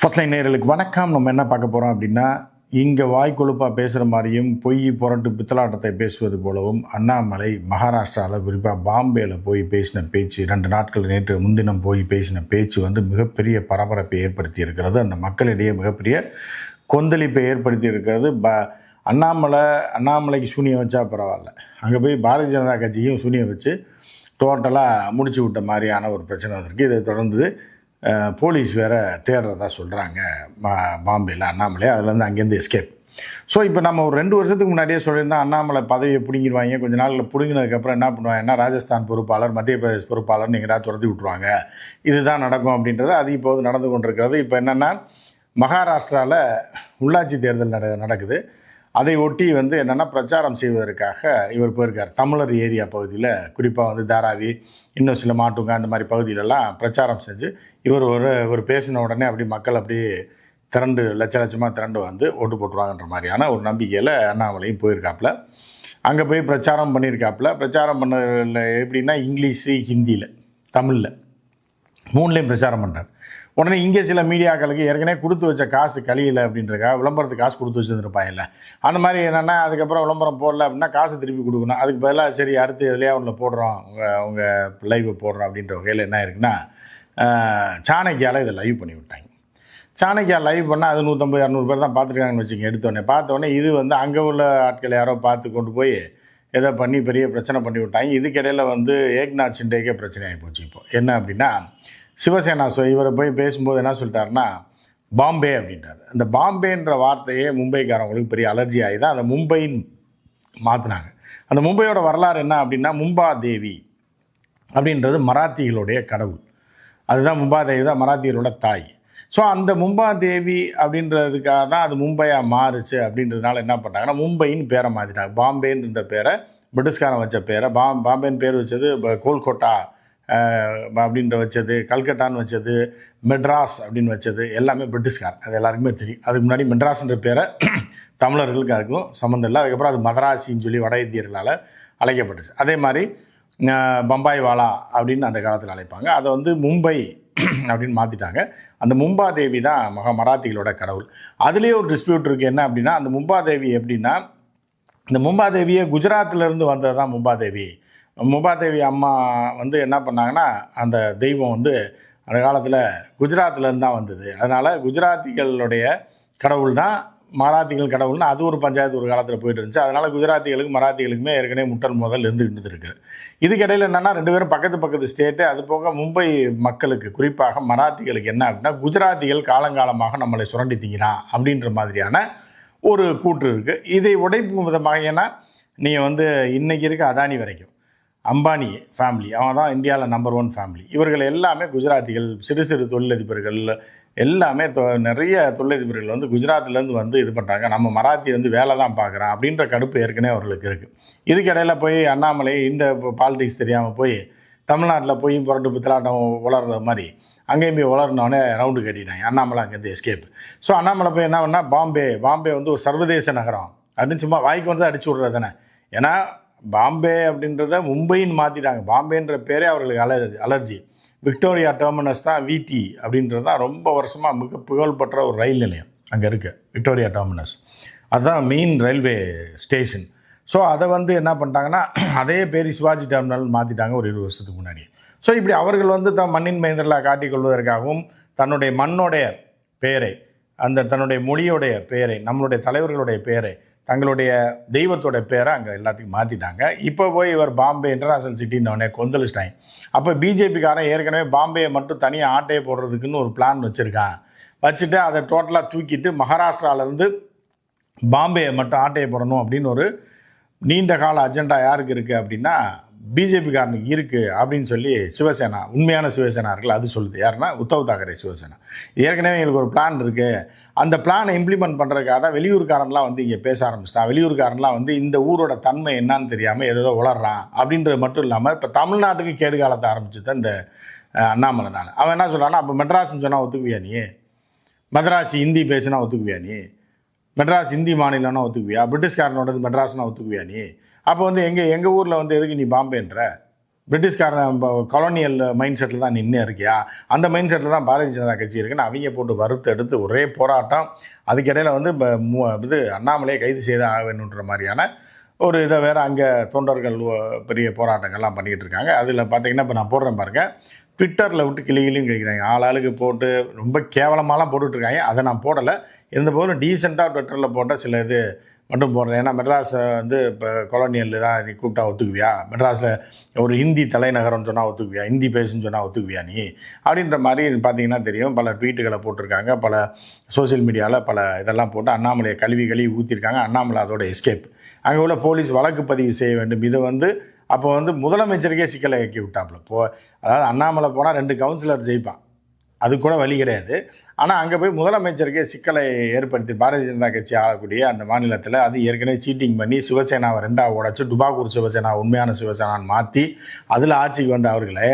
First line நேர்களுக்கு வணக்கம். நம்ம என்ன பார்க்க போகிறோம் அப்படின்னா இங்கே வாய்க்கொழுப்பாக பேசுகிற மாதிரியும் பொய் புரட்டு பித்தலாட்டத்தை பேசுவது போலவும் அண்ணாமலை மகாராஷ்டிராவில் குறிப்பாக பாம்பேயில் போய் பேசின பேச்சு ரெண்டு நாட்கள் நேற்று முன்தினம் போய் பேசின பேச்சு வந்து மிகப்பெரிய பரபரப்பை ஏற்படுத்தி இருக்கிறது அந்த மக்களிடையே மிகப்பெரிய கொந்தளிப்பை ஏற்படுத்தி இருக்கிறது ப அண்ணாமலை அண்ணாமலைக்கு சூனியம் வச்சா பரவாயில்ல. அங்கே போய் பாரதிய ஜனதா கட்சியும் சூனியம் வச்சு டோட்டலாக முடிச்சு விட்ட மாதிரியான ஒரு பிரச்சனை வந்திருக்கு. இதை தொடர்ந்து போலீஸ் வேற தேடுறதா சொல்கிறாங்க பாம்பேயில் அண்ணாமலை. அதுலேருந்து அங்கேருந்து எஸ்கேப் ஸோ இப்போ நம்ம ஒரு ரெண்டு வருஷத்துக்கு முன்னாடியே சொல்லியிருந்தா அண்ணாமலை பதவியை பிடுங்கிடுவாங்க. கொஞ்ச நாளில் பிடுங்கினதுக்கப்புறம் என்ன பண்ணுவாங்கன்னா ராஜஸ்தான் பொறுப்பாளர் மத்திய பிரதேஷ் பொறுப்பாளர் நீங்கடா துரத்தி விட்ருவாங்க இதுதான் நடக்கும் அப்படின்றது அது இப்போது நடந்து கொண்டிருக்கிறது. இப்போ என்னென்னா மகாராஷ்டிராவில் உள்ளாட்சி தேர்தல் நட நடக்குது. அதை ஒட்டி வந்து என்னென்னா பிரச்சாரம் செய்வதற்காக இவர் போயிருக்கார். தமிழர் ஏரியா பகுதியில் குறிப்பாக வந்து தாராவி இன்னும் சில மாட்டுங்க அந்த மாதிரி பகுதியிலலாம் பிரச்சாரம் செஞ்சு இவர் ஒரு இவர் பேசின உடனே அப்படி மக்கள் அப்படி திரண்டு லட்ச லட்சமாக திரண்டு வந்து ஓட்டு போட்டுருவாங்கன்ற மாதிரியான ஒரு நம்பிக்கையில் அண்ணாமலையும் போயிருக்காப்புல. அங்கே போய் பிரச்சாரம் பண்ணியிருக்காப்புல. பிரச்சாரம் பண்ணதில் எப்படின்னா இங்கிலீஷு ஹிந்தியில் தமிழில் மூணுலேயும் பிரச்சாரம் பண்ணார். உடனே இங்கே சில மீடியாக்களுக்கு ஏற்கனவே கொடுத்து வச்ச காசு கழியல அப்படின்றக்கா விளம்பரத்துக்கு காசு கொடுத்து வச்சுருந்துருப்பாங்கல்ல. அந்த மாதிரி என்னென்னா அதுக்கப்புறம் விளம்பரம் போடல அப்படின்னா காசு திருப்பி கொடுக்கணும். அதுக்கு பதிலாக சரி அடுத்து எதுலையா ஒன்றில் போடுறோம் உங்கள் உங்கள் லைவ் போடுறோம் அப்படின்ற வகையில் என்ன இருக்குன்னா சாணக்கியால் இதை லைவ் பண்ணி விட்டாங்க. சாணக்கியா லைவ் பண்ணால் அது நூற்றம்பது இரநூறு பேர் தான் பார்த்துருக்காங்கன்னு வச்சுங்க எடுத்தோடனே பார்த்தோன்னே இது வந்து அங்கே உள்ள ஆட்கள் யாரோ பார்த்து கொண்டு போய் ஏதோ பண்ணி பெரிய பிரச்சனை பண்ணி விட்டாங்க. இதுக்கிடையில் வந்து ஏக்நாத் சிண்டேக்கே பிரச்சனை ஆகி போச்சு இப்போ. என்ன அப்படின்னா சிவசேனா சொ இவரை போய் பேசும்போது என்ன சொல்லிட்டாருன்னா பாம்பே அப்படின்ட்டார் அந்த பாம்பேன்ற வார்த்தையே மும்பைக்காரவங்களுக்கு பெரிய அலர்ஜி ஆகி தான் அந்த மும்பைன்னு மாற்றினாங்க அந்த மும்பையோட வரலாறு என்ன அப்படின்னா மும்பா தேவி அப்படின்றது மராத்திகளுடைய கடவுள். அதுதான் மும்பாதேவி தான் மராத்தியரோட தாய். ஸோ அந்த மும்பா தேவி அப்படின்றதுக்காக தான் அது மும்பையாக மாறுச்சு அப்படின்றதுனால என்ன பண்ணாங்கன்னா மும்பைன்னு பேரை மாற்றிட்டாங்க பாம்பேன்ற பேரை பிரிட்டிஷ்காரன் வச்ச பேரை பாம் பாம்பேன்னு பேர் வச்சது கோல்கோட்டா அப்படின்ற வச்சது கல்கட்டான்னு வச்சது மெட்ராஸ் அப்படின்னு வச்சது எல்லாமே பிரிட்டிஷ்கார். அது எல்லாருக்குமே தெரியும். அதுக்கு முன்னாடி மெட்ராஸ்ன்ற பேரை தமிழர்களுக்கு அதுக்கும் சம்மந்தம் இல்லை. அதுக்கப்புறம் அது மதராசின்னு சொல்லி வட இந்தியர்களால் அழைக்கப்பட்டுச்சு. அதே மாதிரி பம்பாய் வாலா அப்படின்னு அந்த காலத்தில் அழைப்பாங்க. அதை வந்து மும்பை அப்படின்னு மாற்றிட்டாங்க அந்த மும்பாதேவி தான் மகா மராத்திகளோட கடவுள். அதுலேயே ஒரு டிஸ்பியூட் இருக்குது என்ன அப்படின்னா அந்த மும்பாதேவி எப்படின்னா இந்த மும்பாதேவியை குஜராத்திலேருந்து வந்தது தான் மும்பாதேவி. முபாதேவி அம்மா வந்து என்ன பண்ணாங்கன்னா அந்த தெய்வம் வந்து அந்த காலத்தில் குஜராத்லேருந்து தான் வந்தது. அதனால் குஜராத்திகளுடைய கடவுள் தான் மராத்திகள் கடவுள்னு அது ஒரு பஞ்சாயத்து ஒரு காலத்தில் போயிட்டு இருந்துச்சு. அதனால் குஜராத்திகளுக்கு மராத்திகளுக்குமே ஏற்கனவே முட்டல் முதல் இருந்துகிட்டு இருக்கு. இதுக்கிடையில் என்னென்னா ரெண்டு பேரும் பக்கத்து பக்கத்து ஸ்டேட்டு அது போக மும்பை மக்களுக்கு குறிப்பாக மராத்திகளுக்கு என்ன அப்படின்னா குஜராத்திகள் காலங்காலமாக நம்மளை சுரண்டி திங்கிறான் அப்படின்ற மாதிரியான ஒரு கூற்று இருக்குது இதை உடைப்பு விதமாக ஏன்னா நீங்கள் வந்து இன்றைக்கி இருக்க அதானி வரைக்கும். அம்பானி ஃபேமிலி அவன் தான் இந்தியாவில் நம்பர் ஒன் ஃபேமிலி இவர்கள் எல்லாமே குஜராத்திகள் சிறு சிறு தொழிலதிபர்கள் எல்லாமே தொ- நிறைய தொழிலதிபர்கள் வந்து குஜராத்லேருந்து வந்து இது பண்ணுறாங்க நம்ம மராத்தி வந்து வேலை தான் பார்க்குறான் அப்படின்ற கடுப்பு ஏற்கனவே அவர்களுக்கு இருக்குது இதுக்கிடையில் போய் அண்ணாமலை இந்த பாலிடிக்ஸ் தெரியாமல் போய் தமிழ்நாட்டில் போய் புரட்டு பித்தலாட்டம் உளர்ற மாதிரி அங்கேயும் போய் உளர்னோடனே ரவுண்டு கட்டிட்டாங்க. அண்ணாமலை அங்கேருந்து எஸ்கேப் ஸோ அண்ணாமலை போய் என்ன பண்ணால் பாம்பே பாம்பே வந்து ஒரு சர்வதேச நகரம் அப்படின்னு சும்மா வாய்க்கு வந்து அடிச்சு விட்றது தானே. ஏன்னா பாம்பே அப்படின்றத மும்பைன்னு மாற்றிட்டாங்க பாம்பேன்ற பேரே அவர்களுக்கு அலர்ஜி அலர்ஜி. விக்டோரியா டெர்மினஸ் தான் விடி அப்படின்றது தான் ரொம்ப வருஷமாக மிக புகழ்பெற்ற ஒரு ரயில் நிலையம் அங்கே இருக்குது விக்டோரியா டெர்மினஸ். அதுதான் மெயின் ரயில்வே ஸ்டேஷன் ஸோ அதை வந்து என்ன பண்ணிட்டாங்கன்னா அதே பேர் சிவாஜி டெர்மினல் மாற்றிட்டாங்க ஒரு இருபது வருஷத்துக்கு முன்னாடி. ஸோ இப்படி அவர்கள் வந்து தன் மண்ணின் மைந்தர்களாக காட்டிக்கொள்வதற்காகவும் தன்னுடைய மண்ணோடைய பெயரை அந்த தன்னுடைய மொழியோடைய பெயரை நம்மளுடைய தலைவர்களுடைய பெயரை தங்களுடைய தெய்வத்தோட பேரை அங்கே எல்லாத்துக்கும் மாற்றிட்டாங்க இப்போ போய் இவர் பாம்பே இன்டர்நேஷனல் சிட்டின்னு கொந்தளிச்சிட்டாங்க. அப்போ பிஜேபிக்காரன் ஏற்கனவே பாம்பேயை மட்டும் தனியாக ஆட்டையை போடுறதுக்குன்னு ஒரு பிளான் வச்சுருக்கான். வச்சுட்டு அதை டோட்டலாக தூக்கிட்டு மகாராஷ்டிராவிலேருந்து பாம்பேயை மட்டும் ஆட்டையை போடணும் அப்படின்னு ஒரு நீண்ட கால அஜெண்டா யாருக்கு இருக்குது அப்படின்னா பிஜேபிக்காரனுக்கு இருக்குது அப்படின்னு சொல்லி சிவசேனா உண்மையான சிவசேனா இருக்குல்ல அது சொல்லுது. யாருன்னா உத்தவ் தாக்கரே சிவசேனா. ஏற்கனவே எங்களுக்கு ஒரு பிளான் இருக்குது அந்த பிளானை இம்ப்ளிமெண்ட் பண்ணுறதுக்காக தான் வெளியூர்காரன்லாம் வந்து இங்கே பேச ஆரம்பிச்சிட்டான் வெளியூர்காரன்லாம் வந்து இந்த ஊரோட தன்மை என்னன்னு தெரியாமல் ஏதோ உளறான் அப்படின்றது மட்டும் இல்லாமல் இப்போ தமிழ்நாட்டுக்கு கேடு காலத்தை ஆரம்பிச்சு தான் இந்த அண்ணாமலை நான் அவன் என்ன சொல்கிறான்னா அப்போ மெட்ராஸ்னு சொன்னால் ஒத்துக்குவியா நீ? மதராசி ஹிந்தி பேசுனா ஒத்துக்குவியா நீ? மெட்ராஸ் இந்தி மாநிலம்னா ஒத்துக்குவியா? பிரிட்டிஷ்காரனோடது மெட்ராஸ்னா ஒத்துக்குவியா நீ? அப்போ வந்து எங்கள் எங்கள் ஊரில் வந்து எதுக்கு நீ பாம்பேன்ற? பிரிட்டிஷ்காரன் கொலோனியல் மைண்ட் செட்டில் தான் நின்று இருக்கியா? அந்த மைண்ட் செட்டில் தான் பாரதிய ஜனதா கட்சி இருக்குன்னு அவங்க போட்டு வறுத்து எடுத்து ஒரே போராட்டம். அதுக்கிடையில் வந்து இப்போ மு- இது அண்ணாமலையை கைது செய்து ஆக வேணுன்ற மாதிரியான ஒரு இதை வேறு அங்கே தொண்டர்கள் பெரிய போராட்டங்கள்லாம் பண்ணிக்கிட்டு இருக்காங்க. அதில் பார்த்தீங்கன்னா இப்போ நான் போடுறேன் பாருங்க. ட்விட்டரில் விட்டு கிளி கிளின்னு கேட்குறாங்க ஆளுக்கு போட்டு ரொம்ப கேவலமாலாம் போட்டுட்ருக்காங்க அதை நான் போடலை. இருந்தபோதும் டீசெண்டாக ட்விட்டரில் போட்டால் சில இது மட்டும் போடுறேன். ஏன்னா மெட்ராஸை வந்து இப்போ கொலோனியல் தான் நீ கூப்பிட்டா ஒத்துக்குவியா? மெட்ராஸில் ஒரு ஹிந்தி தலைநகரம்னு சொன்னால் ஒத்துக்குவியா? ஹிந்தி பேசுன்னு சொன்னால் ஒத்துக்குவியா நீ? அப்படின்ற மாதிரி பார்த்தீங்கன்னா தெரியும். பல ட்வீட்டுகளை போட்டிருக்காங்க. பல சோஷியல் மீடியாவில் பல இதெல்லாம் போட்டு அண்ணாமலையை கழுவி கழுவி ஊற்றிருக்காங்க அண்ணாமலை அதோட எஸ்கேப் அங்கே உள்ள போலீஸ் வழக்கு பதிவு செய்ய வேண்டும். இது வந்து அப்போ வந்து முதலமைச்சருக்கே சிக்கலை இயக்கி விட்டாப்புல. போ அதாவது அண்ணாமலை போனால் ரெண்டு கவுன்சிலர் ஜெயிப்பான். அது கூட வழி கிடையாது. ஆனால் அங்கே போய் முதலமைச்சருக்கே சிக்கலை ஏற்படுத்தி பாரதிய ஜனதா கட்சி ஆளக்கூடிய அந்த மாநிலத்தில் அது ஏற்கனவே சீட்டிங் பண்ணி சிவசேனாவை ரெண்டாக உடச்சி டுபாகூர் சிவசேனா உண்மையான சிவசேனான்னு மாற்றி அதில் ஆட்சிக்கு வந்த அவர்களே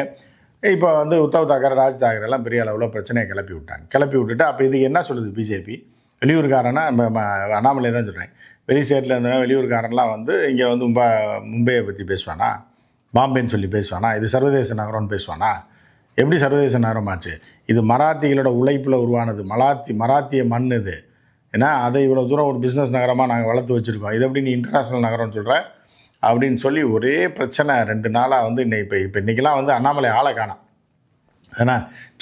இப்போ வந்து உத்தவ் தாக்கரே ராஜ் தாக்கரே எல்லாம் பெரிய அளவில் பிரச்சனையை கிளப்பி விட்டாங்க. கிளப்பி விட்டுட்டு அப்போ இதுக்கு என்ன சொல்லுது பிஜேபி வெளியூர்காரனா நம்ம அண்ணாமலை தான் சொல்கிறேன் வெளி ஸ்டேட்டில் இருந்த வெளியூர்காரன்லாம் வந்து இங்கே வந்து மும்பா மும்பையை பற்றி பேசுவானா? பாம்பேன்னு சொல்லி பேசுவானா? இது சர்வதேச நகரம்னு பேசுவானா? எப்படி சர்வதேச நகரம் ஆச்சு? இது மராத்திகளோட உழைப்பில் உருவானது. மராத்தி மராத்திய மண் இது. ஏன்னா அதை இவ்வளோ தூரம் ஒரு பிஸ்னஸ் நகரமாக நாங்கள் வளர்த்து வச்சுருக்கோம். இது எப்படி நீ இன்டர்நேஷ்னல் நகரம்னு சொல்கிற அப்படின்னு சொல்லி ஒரே பிரச்சனை ரெண்டு நாளாக வந்து இன்னை இப்போ இப்போ இன்றைக்கெலாம் வந்து அண்ணாமலை ஆளை காணும். ஏன்னா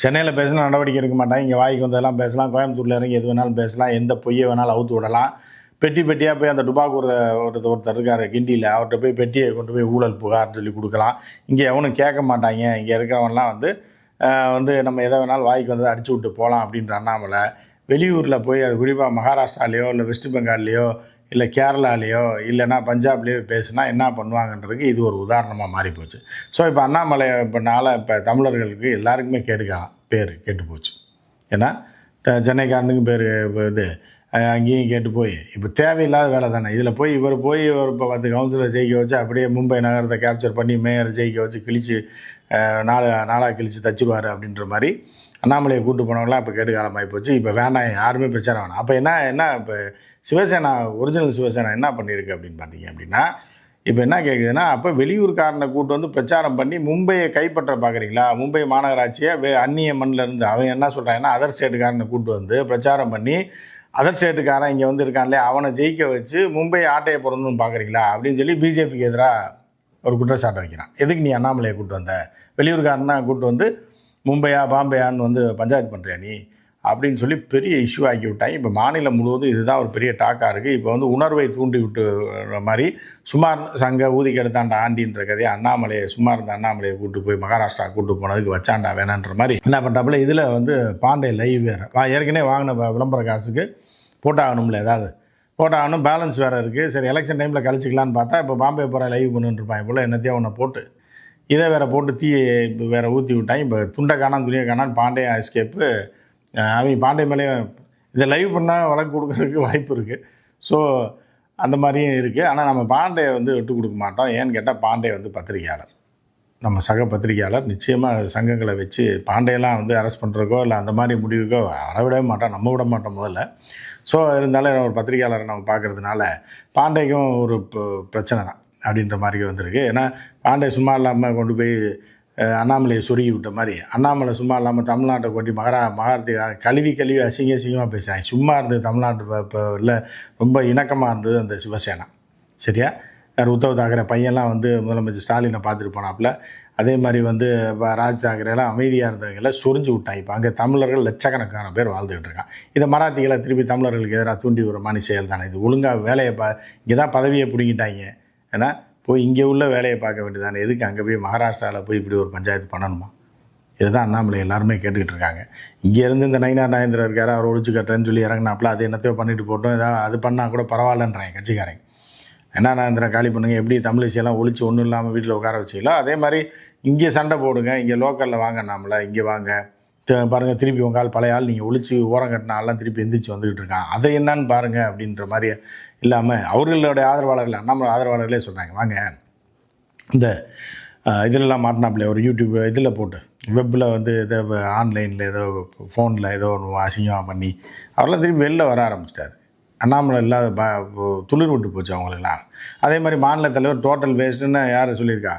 சென்னையில் பேசினா நடவடிக்கை எடுக்க மாட்டாங்க. இங்கே வாய்க்கு வந்ததெல்லாம் பேசலாம். கோயம்புத்தூரில் இறங்கி எது வேணாலும் பேசலாம். எந்த பொய்யை வேணாலும் அவுத்து விடலாம். பெட்டி பெட்டியாக போய் அந்த டுபாக்கூர் ஒருத்தர் ஒருத்தர் இருக்கார் கிண்டியில். அவர்கிட்ட போய் பெட்டியை கொண்டு போய் ஊழல் புகார்னு சொல்லி கொடுக்கலாம். இங்கே எவனும் கேட்க மாட்டாங்க. இங்கே இருக்கிறவன்லாம் வந்து வந்து நம்ம எதை வேணாலும் வாய்க்கு வந்ததை அடிச்சு விட்டு போகலாம் அப்படின்ற அண்ணாமலை வெளியூரில் போய் அது குறிப்பாக மகாராஷ்டிராலேயோ இல்லை வெஸ்ட் பெங்கால்லையோ இல்லை கேரளாலேயோ இல்லைன்னா பஞ்சாப்லேயோ பேசுனா என்ன பண்ணுவாங்கன்றதுக்கு இது ஒரு உதாரணமாக மாறி போச்சு ஸோ இப்போ அண்ணாமலை இப்போனால இப்போ தமிழர்களுக்கு எல்லாருக்குமே கேட்டுக்கலாம். பேர் கேட்டு போச்சு. ஏன்னா த- சென்னைக்காரனுக்கும் பேர் இது அங்கேயும் கேட்டு போய் இப்போ தேவையில்லாத வேலை தானே. இதில் போய் இவர் போய் ஒரு இப்போ பத்து கவுன்சிலர் ஜெயிக்க வச்சு அப்படியே மும்பை நகரத்தை கேப்சர் பண்ணி மேயர் ஜெயிக்க வச்சு கிழிச்சு நாலு நாளாக கிழித்து தச்சுக்குவார் அப்படின்ற மாதிரி அண்ணாமலையை கூட்டு போனவங்களாம் இப்போ கேட்டு காலமாகி போச்சு இப்போ வேணாம் யாருமே பிரச்சாரம் வேணாம். அப்போ என்ன என்ன இப்போ சிவசேனா ஒரிஜினல் சிவசேனா என்ன பண்ணியிருக்கு அப்படின்னு பார்த்தீங்க அப்படின்னா இப்போ என்ன கேட்குதுன்னா அப்போ வெளியூர்காரனை கூட்டு வந்து பிரச்சாரம் பண்ணி மும்பையை கைப்பற்ற பார்க்குறீங்களா மும்பை மாநகராட்சியை வே அந்நிய மண்ணில் இருந்து அவன் என்ன சொல்கிறாங்கன்னா அதர் ஸ்டேட்டுக்காரனை கூட்டு வந்து பிரச்சாரம் பண்ணி அதர் ஸ்டேட்டுக்காரன் இங்கே வந்து இருக்கான்லே அவனை ஜெயிக்க வச்சு மும்பை ஆட்டையை பிறந்துன்னு பார்க்குறீங்களா அப்படின்னு சொல்லி பிஜேபிக்கு எதிராக ஒரு குற்றச்சாட்டை வைக்கிறான். எதுக்கு நீ அண்ணாமலையை கூப்பிட்டு வந்த? வெளியூர்காரனா கூப்பிட்டு வந்து மும்பையா பாம்பேயான்னு வந்து பஞ்சாயத்து பண்ணுறியா நீ? அப்படின்னு சொல்லி பெரிய இஷ்யூ ஆக்கி விட்டாங்க இப்போ மாநிலம் முழுவதும் இதுதான் ஒரு பெரிய டாக்காக இருக்குது இப்போ வந்து உணர்வை தூண்டி விட்டு மாதிரி சுமார் சங்க ஊதி கெடுத்தாண்ட ஆண்டின்ற கதையை அண்ணாமலையை சுமார் இருந்த அண்ணாமலையை கூட்டு போய் மகாராஷ்டிரா கூட்டு போனதுக்கு வச்சாண்டா வேணான்ற மாதிரி என்ன பண்ணுறாப்புல இதில் வந்து பாண்டே லைவ் வேறு. ஏற்கனவே வாங்கின விளம்பர காசுக்கு போட்டாகணும்ல ஏதாவது? போட்டாகணும். பேலன்ஸ் வேறு இருக்குது சரி எலெக்ஷன் டைமில் கழிச்சிக்கலான்னு பார்த்தா இப்போ பாம்பே போகிற லைவ் பண்ணிட்டுருப்பான் போல் என்னத்தையும் ஒன்று போட்டு. இதை வேறு போட்டு தீ இப்போ வேறு ஊற்றி விட்டான் இப்போ துண்டை காணாம் துணியை காணான்னு பாண்டே எஸ்கேப்பு அவங்க பாண்டே மேலே இதை லைவ் பண்ணால் வழக்கு கொடுக்கறதுக்கு வாய்ப்பு இருக்குது ஸோ அந்த மாதிரியும் இருக்குது ஆனால் நம்ம பாண்டே வந்து விட்டு கொடுக்க மாட்டோம். ஏன்னு கேட்டால் பாண்டே வந்து பத்திரிகையாளர். நம்ம சக பத்திரிகையாளர். நிச்சயமாக சங்கங்களை வச்சு பாண்டையெல்லாம் வந்து அரெஸ்ட் பண்ணுறக்கோ இல்லை அந்த மாதிரி முடிவுக்கோ வரவிடவே மாட்டோம். நம்ம விட மாட்டோம் முதல்ல. ஸோ இருந்தாலும் ஒரு பத்திரிகையாளரை நம்ம பார்க்கறதுனால பாண்டேக்கும் ஒரு ப- பிரச்சனை தான் அப்படின்ற மாதிரி வந்திருக்கு. ஏன்னா பாண்டே சும்மா இல்லாமல் கொண்டு போய் அண்ணாமலையை சொருகி விட்ட மாதிரி அண்ணாமலை சும்மா இல்லாமல் தமிழ்நாட்டை கொட்டி மகரா மகாரத்தி கழுவி கழுவி அசிங்க அசிங்கமாக பேசுகிறாங்க சும்மா இருந்தது தமிழ்நாட்டு இப்போ இல்லை ரொம்ப இணக்கமாக இருந்தது அந்த சிவசேனா. சரியா? யார் உத்தவ் தாக்கரே பையன்லாம் வந்து முதலமைச்சர் ஸ்டாலினை பார்த்துட்டு போனாப்புல அதே மாதிரி வந்து இப்போ ராஜ் அமைதியாக இருந்தவங்களை சொரிஞ்சு விட்டாங்க. இப்போ அங்கே தமிழர்கள் லட்சக்கணக்கான பேர் வாழ்ந்துகிட்டு இருக்கான் இதை மராத்திகளை திருப்பி தமிழர்களுக்கு எதிராக தூண்டி விடுற மாதிரி செயல் தானே. இது ஒழுங்காக வேலையை பா இங்கே தான் பதவியை பிடிங்கிட்டாங்க. ஏன்னா போய் இங்கே உள்ள வேலையை பார்க்க வேண்டியதானே எதுக்கு அங்கே போய் மகாராஷ்டிராவில் போய் இப்படி ஒரு பஞ்சாயத்து பண்ணணுமா? இதுதான் அண்ணாமலை எல்லாருமே கேட்டுக்கிட்டு இருக்காங்க. இங்கேருந்து இந்த நயினார் நாயந்திரன் இருக்கார் அவர் ஒழிச்சு கட்டுறேன்னு சொல்லி இறங்கினாப்புல அது என்னத்தையோ பண்ணிட்டு போட்டோம். ஏதாவது அது பண்ணால் கூட பரவாயில்லன்றாங்க கட்சிக்காரங்க. என்ன நாயந்திரன் காலி பண்ணுங்க எப்படி தமிழிசையெல்லாம் ஒழிச்சு ஒன்றும் இல்லாமல் வீட்டில் உட்கார வச்சிங்களோ அதே மாதிரி இங்கே சண்டை போடுங்க இங்கே லோக்கலில் வாங்க நாமள இங்கே வாங்க. பாருங்கள் திருப்பி உங்க ஆள் பழைய ஆள் நீங்கள் ஒழிச்சு ஓரம் கட்டின ஆள்லாம் திருப்பி எந்திரிச்சு வந்துக்கிட்டு இருக்கான். அதை என்னன்னு பாருங்கள் அப்படின்ற மாதிரி இல்லாமல் அவர்களுடைய ஆதரவாளர்கள் அண்ணாமலை ஆதரவாளர்களே சொல்கிறாங்க வாங்க. இந்த அஹ், இதிலெல்லாம் மாட்டினாப்புல ஒரு யூடியூப் இதில் போட்டு வெப்பில் வந்து ஏதோ ஆன்லைனில் ஏதோ ஃபோனில் ஏதோ ஒன்று அசிங்கமாக பண்ணி அவரெல்லாம் திரும்பி வெளில வர ஆரம்பிச்சிட்டாரு. அண்ணாமலை இல்லாத ப துளிர் விட்டு போச்சு அவங்களுக்கெல்லாம். அதே மாதிரி மாநில தலைவர் டோட்டல் வேஸ்ட்டுன்னு யார் சொல்லியிருக்கா?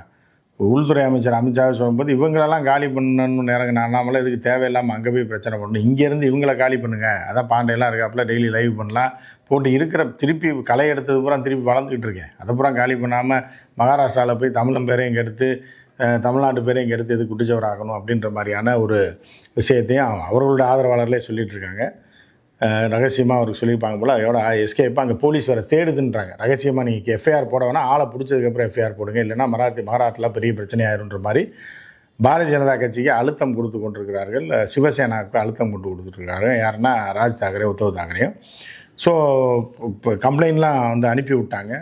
உள்துறை அமைச்சர் அமித்ஷாவே சொல்லும்போது இவங்களெல்லாம் காலி பண்ணணும்னு இறங்கின அண்ணாமலை இதுக்கு தேவையில்லாமல் அங்கே போய் பிரச்சனை பண்ணணும். இங்கேருந்து இவங்கள காலி பண்ணுங்க. அதான் பாண்டையெல்லாம் இருக்காப்புல டெய்லி லைவ் பண்ணலாம். போட்டு இருக்கிற திருப்பி களை எடுத்தது பூரா திருப்பி வளர்ந்துக்கிட்டு இருக்கேன். அதை பூரா காலி பண்ணாமல் மகாராஷ்டிராவில் போய் தமிழன் பேரையும் கெடுத்து தமிழ்நாட்டு பேரையும் கெடுத்து இது குட்டிச்சவராகணும் அப்படின்ற மாதிரியான ஒரு விஷயத்தையும் அவர்களுடைய ஆதரவாளர்களே சொல்லிகிட்டு இருக்காங்க. ரகசியமாக அவருக்கு சொல்லியிருப்பாங்க போல் அதோட எஸ்கேப்பாக அங்கே போலீஸ் வேறு தேடுதுன்றாங்க. ரகசியமாக நீங்கள் எஃப்ஐஆர் போட வேணால் ஆளை பிடிச்சதுக்கப்புறம் எஃப்ஐஆர் போடுங்க. இல்லைன்னா மராத்தி மகாராஷ்டிரா பெரிய பிரச்சனை ஆயிருன்ற மாதிரி பாரதிய ஜனதா கட்சிக்கு அழுத்தம் கொடுத்து கொண்டிருக்கிறார்கள். சிவசேனாவுக்கு அழுத்தம் கொண்டு கொடுத்துட்ருக்காரு. யாருன்னா ராஜ் தாக்கரே உத்தவ் தாக்கரேயும். ஸோ இப்போ கம்ப்ளைண்ட்லாம் வந்து அனுப்பி விட்டாங்க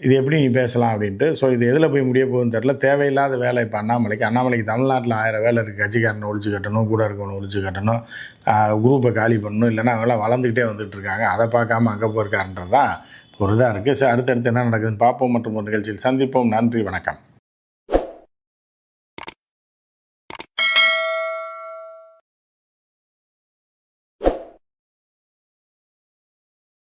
இது எப்படி நீ பேசலாம் அப்படின்ட்டு. ஸோ இது எதில் போய் முடிய போகுதுன்னு தெரில தேவையில்லாத வேலை இப்போ அண்ணாமலைக்கு. அண்ணாமலைக்கு தமிழ்நாட்டில் ஆயிரம் வேலை இருக்குது கட்சிக்காரனை ஒழிச்சு கட்டணும் கூட இருக்கணும் ஒழிச்சு கட்டணும் குரூப்பை காலி பண்ணணும் இல்லைன்னா அவங்களாம் வளர்ந்துக்கிட்டே வந்துட்டு இருக்காங்க. அதை பார்க்காம அங்கே போயிருக்காருன்றதான் ஒரு இதாக இருக்குது ஸோ அடுத்தடுத்து என்ன நடக்குதுன்னு பார்ப்போம். மற்றும் ஒரு நிகழ்ச்சியில் சந்திப்போம். நன்றி வணக்கம்.